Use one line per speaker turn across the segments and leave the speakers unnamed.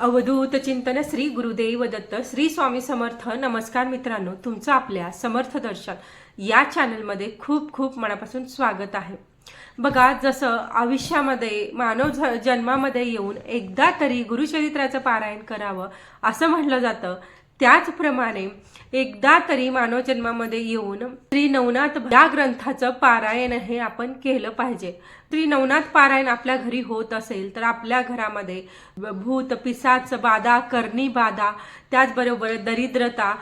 अवधूत चिंतन श्री गुरुदेव दत्त श्री स्वामी समर्थ. नमस्कार मित्रांनो तुमचं आपल्या समर्थ दर्शन या चॅनलमध्ये खूप खूप मनापासून स्वागत आहे. बघा जसं आयुष्यामध्ये मानव जन्मामध्ये येऊन एकदा तरी गुरुचरित्राचं पारायण करावं असं म्हटलं जातं त्याचप्रमाणे एकदा तरी मानव जन्मामध्ये येऊन श्री नवनाथ या ग्रंथाचं पारायण हे आपण केलं पाहिजे. श्री नवनाथ पारायण आपल्या घरी होत असेल तर आपल्या घरामध्ये भूत पिसाच बाधा करणी बाधा त्याचबरोबर दरिद्रता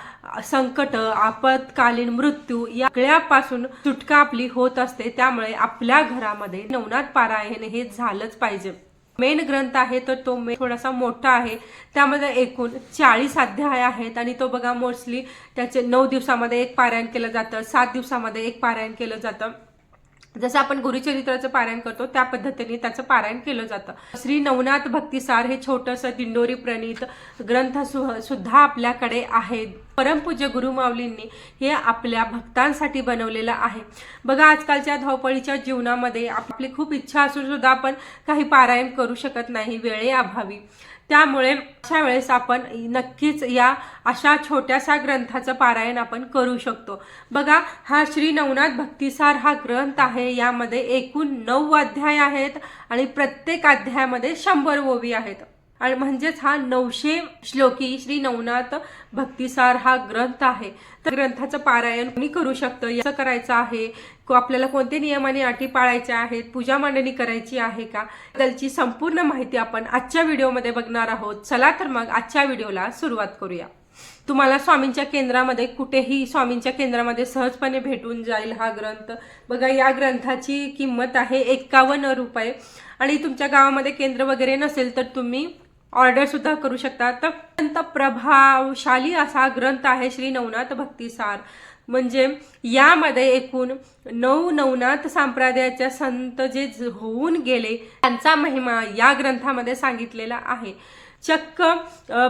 संकट आपत्कालीन मृत्यू या सगळ्यापासून सुटका आपली होत असते. त्यामुळे आपल्या घरामध्ये नवनाथ पारायण हे झालंच पाहिजे. मेन ग्रंथ आहे तर तो मे थोडासा मोठा आहे. त्यामध्ये एकूण चाळीस अध्याय आहेत आणि तो बघा मोस्टली त्याचे नऊ दिवसामध्ये एक पारायण केलं जातं सात दिवसामध्ये एक पारायण केलं जातं. जसं आपण गुरुचरित्राचं पारायण करतो त्या पद्धतीने त्याचं पारायण केलं जातं. श्री नवनाथ भक्तिसार हे छोटंसं दिंडोरी प्रणीत ग्रंथ सु- सुद्धा आपल्याकडे आहेत. परमपूज्य गुरुमाऊलींनी हे आपल्या भक्तांसाठी बनवलेलं आहे. बघा आजकालच्या धावपळीच्या जीवनामध्ये आपली खूप इच्छा असून सुद्धा आपण काही पारायण करू शकत नाही वेळेअभावी त्यामुळे अशा वेळेस आपण नक्कीच या अशा छोट्याशा ग्रंथाचं पारायण आपण करू शकतो. बघा हा श्री नवनाथ भक्तिसार हा ग्रंथ आहे. यामध्ये एकूण नऊ अध्याय आहेत आणि प्रत्येक अध्यायामध्ये शंभर ओवी आहेत. आणि म्हणजेच हा नऊशे श्लोकी श्री नवनाथ भक्तिसार हा ग्रंथ आहे. तर ग्रंथाचं पारायण मी करू शकतं? याचं करायचं आहे. आपल्याला कोणते नियम आणि अटी पाळायच्या आहेत? पूजा मांडणी करायची आहे का? त्याची संपूर्ण माहिती आपण आजच्या व्हिडिओमध्ये बघणार आहोत. चला तर मग आजच्या व्हिडिओला सुरुवात करूया. तुम्हाला स्वामींच्या केंद्रामध्ये कुठेही स्वामींच्या केंद्रामध्ये सहजपणे भेटून जाईल हा ग्रंथ. बघा या ग्रंथाची किंमत आहे एक्कावन्न रुपये. आणि तुमच्या गावामध्ये केंद्र वगैरे नसेल तर तुम्ही ऑर्डर सुद्धा करू शकता तर अत्यंत प्रभावशाली असा ग्रंथ आहे श्री नवनाथ भक्तिसार म्हणजे यामध्ये एकूण नऊ नवनाथ संप्रदायाच्या संत जे होऊन गेले त्यांचा महिमा या ग्रंथामध्ये सांगितलेला आहे. चक्क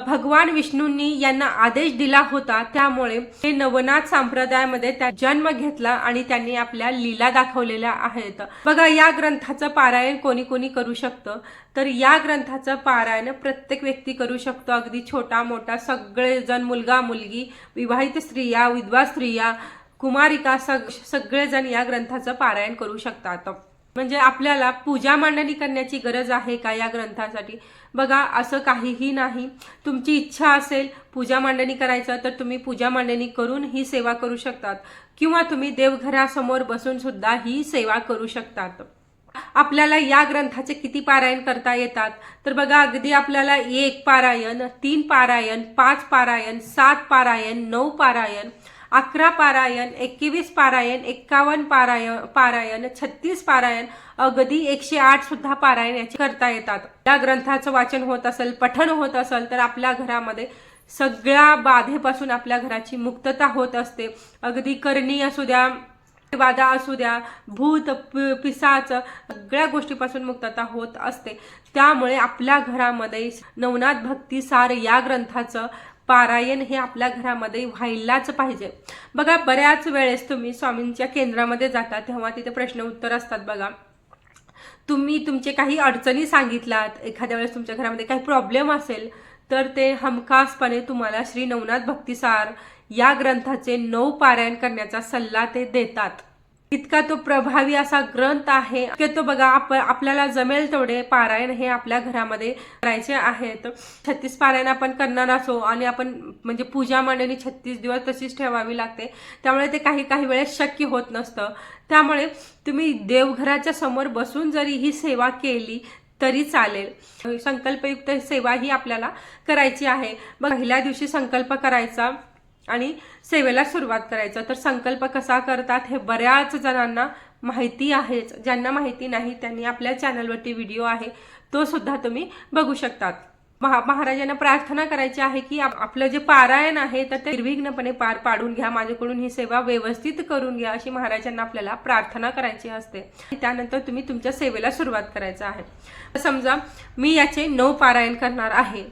भगवान विष्णूंनी यांना आदेश दिला होता. त्यामुळे ते नवनाथ संप्रदायामध्ये त्या जन्म घेतला आणि त्यांनी आपल्या लीला दाखवलेल्या आहेत. बघा या ग्रंथाचं पारायण कोणी कोणी करू शकतं? तर या ग्रंथाचं पारायण प्रत्येक व्यक्ती करू शकतो. अगदी छोटा मोठा सगळेजण मुलगा मुलगी विवाहित स्त्रिया विधवा स्त्रिया कुमारिका सग सगळेजण या ग्रंथाचं पारायण करू शकतात. म्हणजे आपल्याला पूजा मांडणी करण्याची गरज आहे का या ग्रंथासाठी? बघा असं काहीही नाही. तुमची इच्छा असेल पूजा मांडणी करायचं तर तुम्ही पूजा मांडणी करून ही सेवा करू शकतात. किंवा तुम्ही देवघरासमोर बसून सुद्धा ही सेवा करू शकतात. आपल्याला या ग्रंथाचे किती पारायण करता येतात? तर बघा अगदी आपल्याला एक पारायण तीन पारायण पाच पारायण सात पारायण नऊ पारायण अकरा पारायण एकवीस पारायण एक्कावन्न पारायण पारायण छत्तीस पारायण अगदी एकशे आठ सुद्धा पारायण याचे करता येतात. या ग्रंथाचं वाचन होत असेल पठण होत असेल तर आपल्या घरामध्ये सगळ्या बाधेपासून आपल्या घराची मुक्तता होत असते. अगदी करणी असू द्या वादा असू द्या भूत पि- पिसाच सगळ्या गोष्टीपासून मुक्तता होत असते. त्यामुळे आपल्या घरामध्ये नवनाथ भक्तिसार या ग्रंथाचं पारायण हे आपल्या घरामध्ये व्हायलाच पाहिजे. बघा बऱ्याच वेळेस तुम्ही स्वामींच्या केंद्रामध्ये जाता तेव्हा तिथे प्रश्न उत्तर असतात बघा. तुम्ही तुमचे काही अडचणी सांगितलात एखाद्या वेळेस तुमच्या घरामध्ये काही प्रॉब्लेम असेल तर ते हमखासपणे तुम्हाला श्री नवनाथ भक्तिसार या ग्रंथाचे नऊ पारायण करण्याचा सल्ला ते देतात. इतका तो प्रभावी असा ग्रंथ आहे की तो बघा आप आपल्याला जमेल तेवढे पारायण हे आपल्या घरामध्ये करायचे आहेत. छत्तीस पारायण आपण करणार असो आणि आपण म्हणजे पूजा मांडणी छत्तीस दिवस तशीच ठेवावी लागते. त्यामुळे ते काही काही वेळेस शक्य होत नसतं. त्यामुळे तुम्ही देवघराच्या समोर बसून जरी ही सेवा केली तरी चालेल. संकल्पयुक्त सेवा ही आपल्याला करायची आहे. मग पहिल्या दिवशी संकल्प करायचा. आणि सेवेला सुरुवात करायचं. तर संकल्प कसा करतात हे बऱ्याच जणांना माहिती आहेच. ज्यांना माहिती नाही त्यांनी आपल्या चॅनलवरती व्हिडिओ आहे तो सुद्धा तुम्ही बघू शकतात. महा महाराजांना प्रार्थना करायची आहे की आपलं जे पारायण आहे तर ते निर्विघ्नपणे पार पाडून घ्या. माझ्याकडून ही सेवा व्यवस्थित करून घ्या अशी महाराजांना आपल्याला प्रार्थना करायची असते. त्यानंतर तुम्ही तुमच्या सेवेला सुरुवात करायचं आहे. समजा मी याचे नऊ पारायण करणार आहे.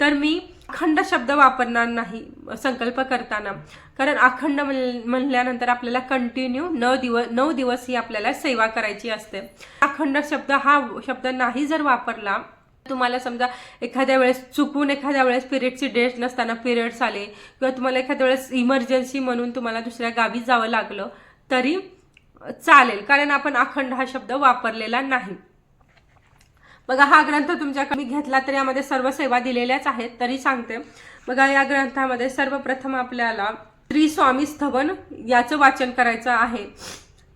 तर मी अखंड शब्द वापरणार नाही संकल्प करताना. कारण अखंड म्हण- म्हणल्यानंतर आपल्याला कंटिन्यू नऊ दिवस नऊ दिवस ही आपल्याला सेवा करायची असते. अखंड शब्द हा शब्द नाही जर वापरला तुम्हाला समजा एखाद्या वेळेस चुकून एखाद्या वेळेस पिरियडची डेट नसताना पिरियड्स आले किंवा तुम्हाला एखाद्या वेळेस इमर्जन्सी म्हणून तुम्हाला दुसऱ्या गावी जावं लागलं तरी चालेल. कारण आपण अखंड हा शब्द वापरलेला नाही. बघा हा ग्रंथ तुमच्याकडे मी घेतला तर यामध्ये सर्व सेवा दिलेल्याच आहेत तरी सांगते. बघा या ग्रंथामध्ये सर्वप्रथम आपल्याला श्री स्वामी स्थवन याचं वाचन करायचं आहे.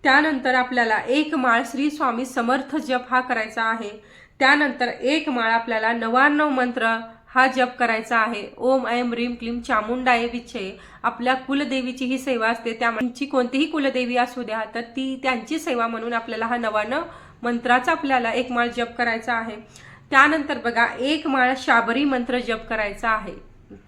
त्यानंतर आपल्याला एक माळ श्री स्वामी समर्थ जप हा करायचा आहे. त्यानंतर एक माळ आपल्याला नव्याण्णव मंत्र हा जप करायचा आहे. ओम ऐम रीम क्लीम चामुंडाय विच्छे आपल्या कुलदेवीची ही सेवा असते. त्याची कोणतीही कुलदेवी असू द्या तर ती त्यांची सेवा म्हणून आपल्याला हा नवानं मंत्राचा आपल्याला एक माळ जप करायचा आहे. त्यानंतर बघा एक माळ शाबरी मंत्र जप करायचा आहे.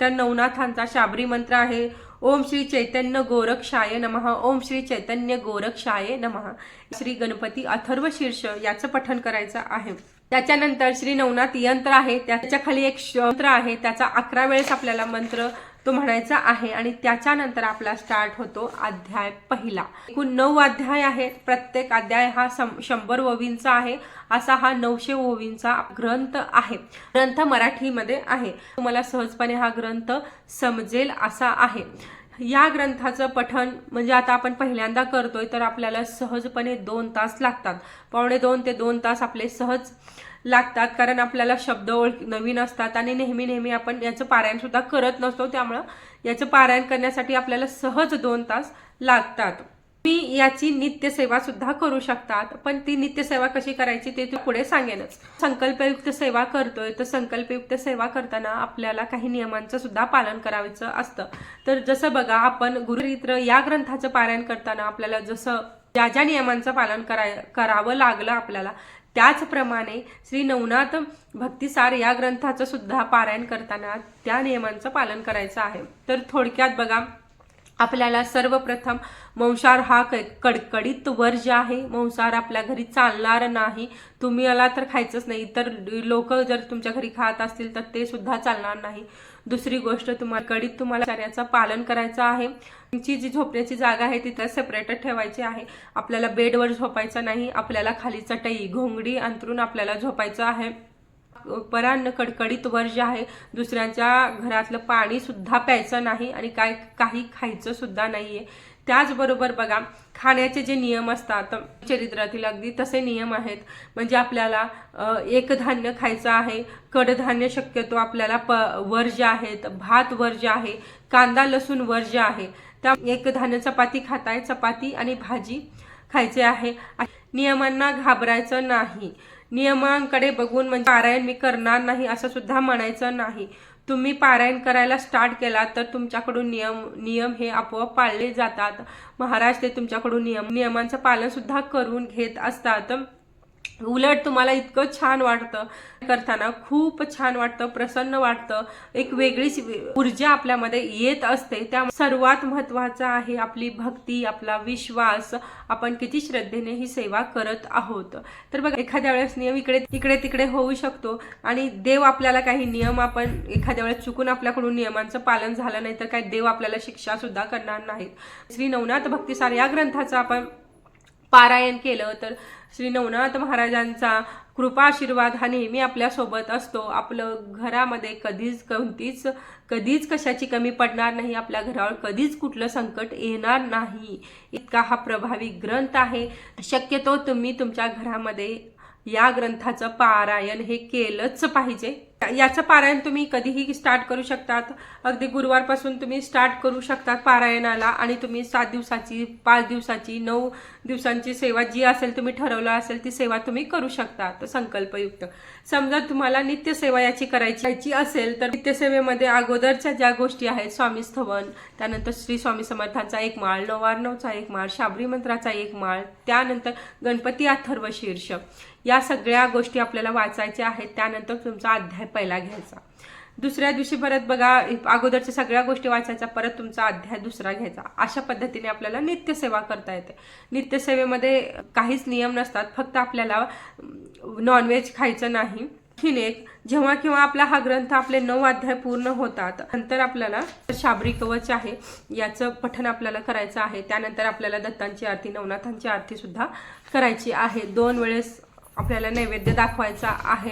तर नवनाथांचा शाबरी मंत्र आहे. ओम श्री चैतन्य गोरक्षाय नमः. ओम श्री चैतन्य गोरक्षाय नमः. श्री गणपती अथर्व शीर्ष याचं पठण करायचं आहे. त्याच्यानंतर श्री नवनाथ यंत्र आहे. त्याच्याखाली एक मंत्र आहे. त्याचा अकरा वेळेस आपल्याला मंत्र तो म्हणायचा आहे आणि त्याच्यानंतर आपला स्टार्ट होतो अध्याय पहिला. एकूण नऊ अध्याय आहेत. प्रत्येक अध्याय हा सं- शंभर ओवींचा आहे. असा हा नऊशे ओवींचा ग्रंथ आहे. ग्रंथ मराठीमध्ये आहे. तुम्हाला सहजपणे हा ग्रंथ समजेल असा आहे. या ग्रंथाचं पठण म्हणजे आता आपण पहिल्यांदा करतोय तर आपल्याला सहजपणे दोन तास लागतात. पावणे दोन ते दोन तास आपले सहज लागतात. कारण आपल्याला शब्द ओळख नवीन असतात आणि नेहमी नेहमी आपण याचं पारायण सुद्धा करत नसतो. त्यामुळं याचं पारायण करण्यासाठी आपल्याला सहज दोन तास लागतात. तुम्ही याची नित्यसेवा सुद्धा करू शकतात. पण ती नित्यसेवा कशी करायची ते तू पुढे सांगेनच. संकल्पयुक्त सेवा करतोय तर संकल्पयुक्त सेवा करताना आपल्याला काही नियमांचं सुद्धा पालन करायचं असतं. तर जसं बघा आपण गुरुचरित्र या ग्रंथाचं पारायण करताना आपल्याला जसं ज्या ज्या नियमांचं पालन कराय करावं लागलं आपल्याला त्याचप्रमाणे श्री नवनाथ भक्तिसार या ग्रंथाचं सुद्धा पारायण करताना त्या नियमांचं पालन करायचं आहे. तर थोडक्यात बघा आपल्याला सर्वप्रथम मंसार हा क कडकडीत वर्ज आहे मंसार आपल्या घरी चालणार नाही. तुम्ही आला तर खायचंच नाही. तर लोक जर तुमच्या घरी खात असतील तर ते सुद्धा चालणार नाही. दुसरी गोष्ट तुम्हाला कडीत तुम्हाला कार्याचं पालन करायचं आहे. तुमची जी झोपण्याची जागा आहे तिथं सेपरेट ठेवायची आहे. आपल्याला बेडवर झोपायचं नाही आपल्याला खाली चटई घोंगडी अंतरून आपल्याला झोपायचं आहे. परान्न कडकडीत जे आहे दुसऱ्यांच्या घरातलं पाणी सुद्धा प्यायचं नाही आणि काय काही खायचं सुद्धा नाही आहे त्याचबरोबर बघा खाण्याचे जे नियम असतात चरित्रातील अगदी तसे नियम आहेत. म्हणजे आपल्याला एक धान्य खायचं आहे कडधान्य शक्यतो आपल्याला प वर्ज्य आहेत भात वर्ज्य आहे कांदा लसूण वर्ज्य आहे त्या एक धान्य चपाती खाताय चपाती आणि भाजी खायचे आहे. नियमांना घाबरायचं नाही. नियमांकडे बघून म्हणजे पारायण मी करणार नाही असं सुद्धा म्हणायचं नाही. तुम्ही पारायण करायला स्टार्ट केला तर तुमच्याकडून नियम नियम हे आपोआप पाळले जातात. महाराज ते तुमच्याकडून नियम नियमांचं पालन सुद्धा करून घेत असतात. उलट तुम्हाला इतकं छान वाटतं. करताना खूप छान वाटतं प्रसन्न वाटतं. एक वेगळीच ऊर्जा आपल्यामध्ये येत असते. त्या सर्वात महत्वाचं आहे आपली भक्ती आपला विश्वास. आपण किती श्रद्धेने ही सेवा करत आहोत. तर बघा एखाद्या वेळेस नियम इकडे इकडे तिकडे होऊ शकतो. आणि देव आपल्याला काही नियम आपण एखाद्या वेळेस चुकून आपल्याकडून नियमांचं पालन झालं नाही तर काय देव आपल्याला शिक्षा सुद्धा करणार नाहीत. श्री नवनाथ भक्तिसार या ग्रंथाचं आपण पारायण केलं तर श्री नवनाथ महाराजांचा कृपा आशीर्वाद हा नेहमी आपल्यासोबत असतो. आपलं घरामध्ये कधीच कोणतीच कधीच कशाची कमी पडणार नाही. आपल्या घरावर कधीच कुठलं संकट येणार नाही. इतका हा प्रभावी ग्रंथ आहे. शक्यतो तुम्ही तुमच्या घरामध्ये या ग्रंथाचं पारायण हे केलंच पाहिजे. याचं पारायण तुम्ही कधीही स्टार्ट करू शकतात. अगदी गुरुवारपासून तुम्ही स्टार्ट करू शकतात पारायणाला आणि तुम्ही सात दिवसाची पाच दिवसाची नऊ दिवसांची सेवा जी असेल तुम्ही ठरवलं असेल ती सेवा तुम्ही करू शकतात. संकल्पयुक्त. समजा तुम्हाला नित्यसेवा याची करायची असेल तर नित्यसेवेमध्ये अगोदरच्या ज्या गोष्टी आहेत स्वामी स्थवन त्यानंतर श्री स्वामी समर्थांचा एक माळ नवार्णवचा एक माळ शाबरी मंत्राचा एक माळ त्यानंतर गणपती अथर्व शीर्ष या सगळ्या गोष्टी आपल्याला वाचायच्या आहेत. त्यानंतर तुमचा अध्याय पहिला घ्यायचा. दुसऱ्या दिवशी परत बघा अगोदरच्या सगळ्या गोष्टी वाचायच्या परत तुमचा अध्याय दुसरा घ्यायचा. अशा पद्धतीने आपल्याला नित्यसेवा करता येते. नित्यसेवेमध्ये काहीच नियम नसतात फक्त आपल्याला नॉनव्हेज खायचं नाही. एक जेव्हा केव्हा आपला हा ग्रंथ आपले नऊ अध्याय पूर्ण होतात नंतर आपल्याला शाबरी कवच आहे याचं पठन आपल्याला करायचं आहे. त्यानंतर आपल्याला दत्तांची आरती नवनाथांची आरती सुद्धा करायची आहे. दोन वेळेस आपल्याला नैवेद्य दाखवायचा आहे.